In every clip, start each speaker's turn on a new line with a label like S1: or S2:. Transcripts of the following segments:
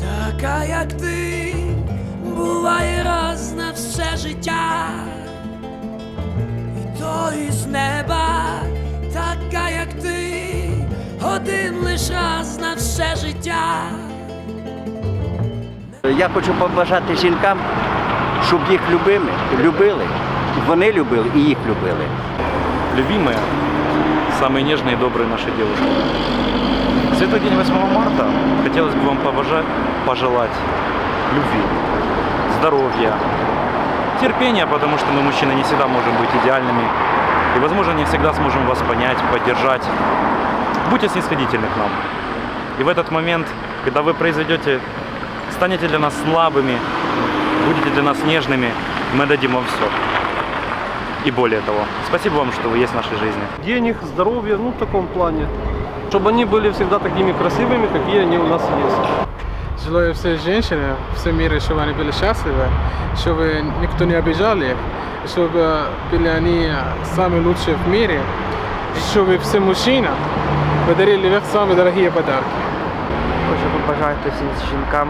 S1: Така, як ти, буває раз на все життя, і то із неба, така, як ти, один лиш раз на все життя.
S2: Я хочу побажати жінкам, щоб їх любили, любили. Вони любили і їх любили.
S3: любимые, самые нежные и добрые наши девушки. В Светлый день 8 марта хотелось бы вам пожелать любви, здоровья, терпения, потому что мы, мужчины, не всегда можем быть идеальными. И, возможно, не всегда сможем вас понять, поддержать. Будьте снисходительны к нам. И в этот момент, когда вы произойдете, станете для нас слабыми, будете для нас нежными, мы дадим вам все. И более того, спасибо вам, что вы есть в нашей жизни.
S4: денег, здоровья, ну в таком плане. Чтобы они были всегда такими красивыми, какие они у нас есть.
S5: Желаю всей женщине, всем мире, чтобы они были счастливы, чтобы никто не обижал их, чтобы были они самые лучшие в мире, и чтобы все мужчины подарили их самые дорогие подарки.
S6: Хочу побажати всім жінкам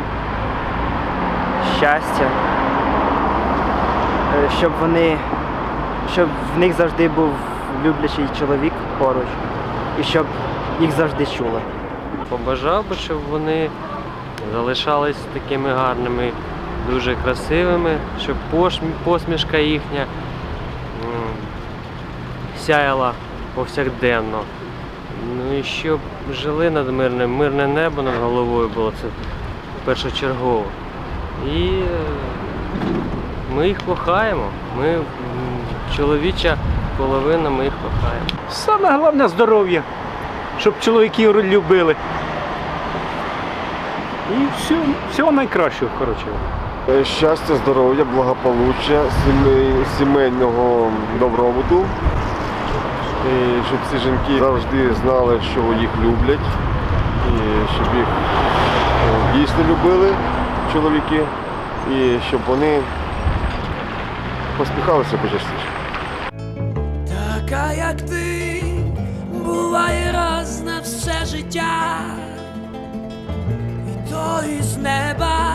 S6: щастя, е, щоб вони, щоб в них завжди був люблячий чоловік поруч, і щоб їх завжди чули.
S7: Побажав би, щоб вони залишались такими гарними, дуже красивими, щоб посмішка їхня сяяла повсякденно. Ну і щоб жили над мирним, мирне небо над головою було це першочергово. І е, ми їх кохаємо. Ми чоловіча половина, ми їх кохаємо.
S8: Саме головне здоров'я, щоб чоловіків любили. І все, всього найкращого, коротше.
S9: Е, Щастя, здоров'я, благополуччя, сімей- сімейного добробуту. І щоб ці жінки завжди знали, що їх люблять, і щоб їх е, дійсно любили чоловіки, і щоб вони посміхалися почастіше.
S1: Така, як ти, буває раз на все життя, і то із неба